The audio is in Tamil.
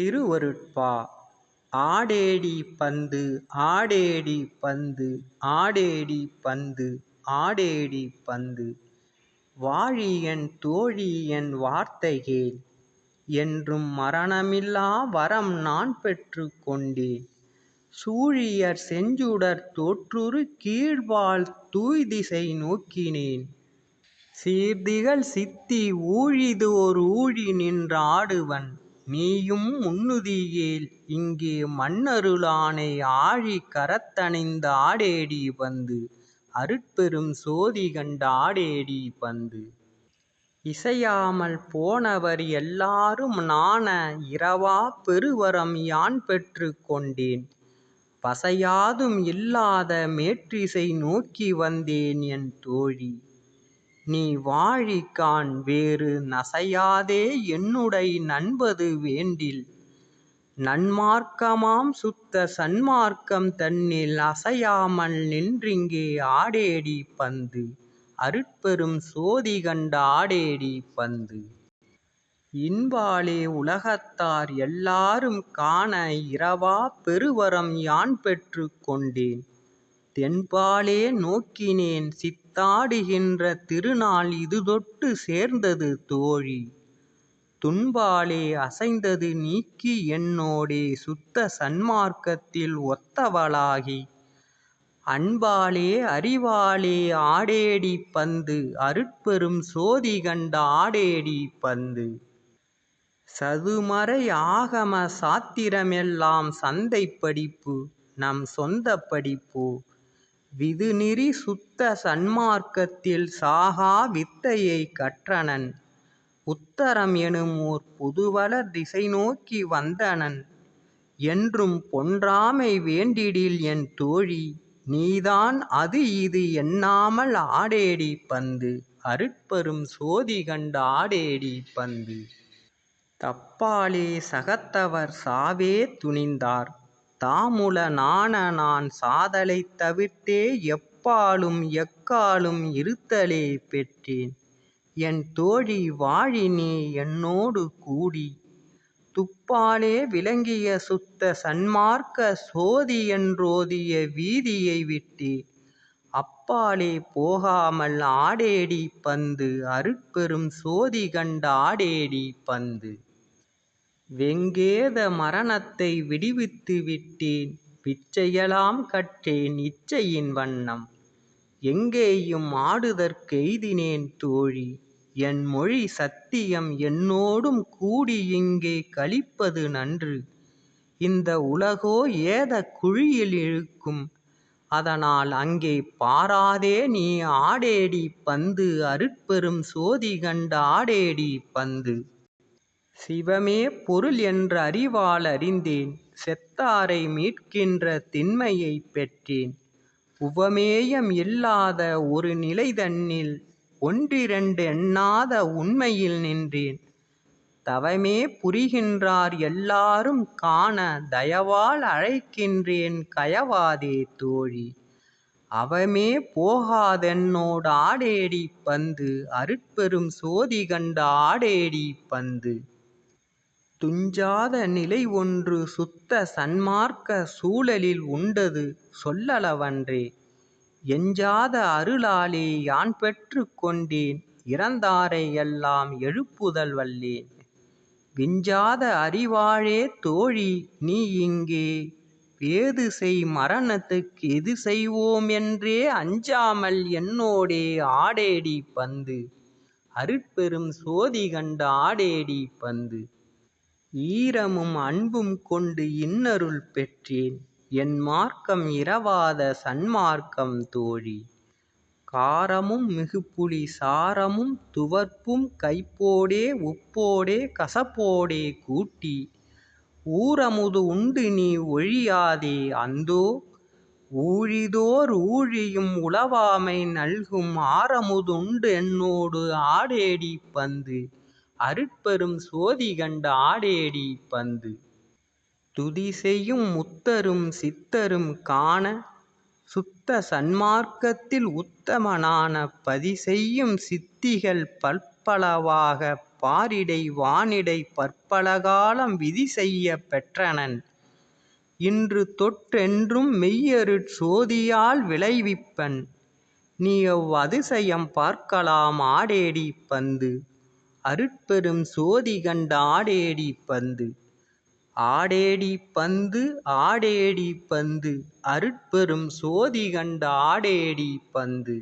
திருவருட்பா. ஆடேடி பந்து ஆடேடி பந்து ஆடேடி பந்து ஆடேடி பந்து. வாழியன் தோழியன் வார்த்தைகேள் என்றும் மரணமில்லா வரம் நான் பெற்று கொண்டேன். சூழியர் செஞ்சுடர் தோற்றுறு கீழ்வாள் தூய்திசை நோக்கினேன். சீர்திகள் சித்தி ஊழிதோர் ஊழி நின்ற ஆடுவன் நீயும் முன்னுதியேல் இங்கே மன்னருளானை ஆழி கரத்தணைந்த ஆடேடி பந்து அருட்பெரும் சோதி கண்ட ஆடேடி பந்து. இசையாமல் போனவர் எல்லாரும் நாண இரவா பெருவரம் யான் பெற்று கொண்டேன். பசையாதும் இல்லாத மேற்றிசை நோக்கி வந்தேன் என் தோழி. நீ வாழிக்கான் வேறு நசையாதே என்னுடை நண்பது வேண்டில். நன்மார்க்கமாம் சுத்த சன்மார்க்கம் தன்னில் அசையாமல் நின்றிங்கே ஆடேடி பந்து. அருட்பெரும் சோதி கண்ட ஆடேடி பந்து. இன்பாலே உலகத்தார் எல்லாரும் காண இரவா பெருவரம் யான் பெற்றுக் கொண்டேன். தென்பாலே நோக்கினேன் தாடுகின்ற திருநாள் இதுதொட்டு சேர்ந்தது தோழி. துன்பாலே அசைந்தது நீக்கி என்னோடே சுத்த சன்மார்க்கத்தில் ஒத்தவளாகி. அன்பாலே அறிவாலே ஆடேடி பந்து அருட்பெரும் சோதி கண்ட ஆடேடி பந்து. சதுமறை ஆகம சாத்திரமெல்லாம் சந்தை படிப்பு நம் சொந்த படிப்போ. விதுநெறி சுத்த சன்மார்க்கத்தில் சாகா வித்தையை கற்றனன். உத்தரம் எனுமோர் புதுவளர் திசை நோக்கி வந்தனன். என்றும் பொன்றாமை வேண்டிடில் என் தோழி நீதான் அது இது எண்ணாமல் ஆடேடி பந்து. அருட்பெரும் சோதி கண்ட ஆடேடி பந்து. தப்பாலே சகத்தவர் சாவே துணிந்தார். தாமுல நாண நான் சாதலைத் தவிர்த்தே எப்பாலும் எக்காலும் இருத்தலே பெற்றேன். என் தோழி வாழி நீ என்னோடு கூடி துப்பாலே விளங்கிய சுத்த சன்மார்க்க சோதியென்றோதிய வீதியை விட்டே. அப்பாலே போகாமல் ஆடேடி பந்து அருட்பெரும் சோதி கண்ட ஆடேடி பந்து. வெங்கேத மரணத்தை விடுவித்து விட்டேன். பிச்சையெல்லாம் கற்றேன் இச்சையின் வண்ணம். எங்கேயும் ஆடுதற்கெய்தினேன் தோழி. என் மொழி சத்தியம் என்னோடும் கூடி இங்கே கழிப்பது நன்று. இந்த உலகோ ஏத குழியில் இழுக்கும். அதனால் அங்கே பாராதே நீ ஆடேடி பந்து. அருட்பெரும் சோதி கண்ட ஆடேடி பந்து. சிவமே பொருள் என்ற அறிவால் அறிந்தேன் செத்தாரை மீட்கின்ற திண்மையைப் பெற்றேன். உவமேயம் இல்லாத ஒரு நிலை தன்னில் ஒன்றிரண்டு எண்ணாத உண்மையில் நின்றேன். தவமே புரிகின்றார் எல்லாரும் காண தயவால் அழைக்கின்றேன் கயவாதே தோழி. அவமே போகாதென்னோடு ஆடேடி பந்து அருட்பெரும் சோதி கண்ட ஆடேடி பந்து. துஞ்சாத நிலை ஒன்று சுத்த சன்மார்க்க சூழலில் உண்டது சொல்லளவன்றே. எஞ்சாத அருளாலே யான் பெற்றுக் கொண்டேன் இறந்தாரை எல்லாம் எழுப்புதல் வல்லேன். விஞ்சாத அறிவாழே தோழி நீ இங்கே. வேது செய் மரணத்துக்கு எது செய்வோம் என்றே அஞ்சாமல் என்னோடே ஆடேடி பந்து. அருட்பெரும் சோதி கண்ட ஆடேடி பந்து. ஈரமும் அன்பும் கொண்டு இன்னருள் பெற்றேன். என் மார்க்கம் இரவாத சன்மார்க்கம் தோழி. காரமும் மிகுப்புலி சாரமும் துவர்ப்பும் கைப்போடே உப்போடே கசப்போடே கூட்டி. ஊரமுது உண்டு நீ ஒழியாதே அந்தோ. ஊழிதோர் ஊழியும் உளவாமை நல்கும் ஆரமுதுண்டு என்னோடு ஆடேடி பந்து. அருட்பெரும் சோதி கண்ட ஆடேடி பந்து. துதி செய்யும் முத்தரும் சித்தரும் காண சுத்த சன்மார்க்கத்தில் உத்தமனான பதி செய்யும் சித்திகள் பற்பளவாக பாரிடை வானிடை பற்பலகாலம் விதி செய்ய பெற்றனன். இன்று தொற்றென்றும் மெய்யருட் சோதியால் விளைவிப்பன். நீ அதிசயம் பார்க்கலாம் ஆடேடி பந்து. அருட்பெரும் சோதி கண்ட ஆடேடி பந்து. ஆடேடி பந்து ஆடேடி பந்து அருட்பெரும் சோதி கண்ட ஆடேடி பந்து.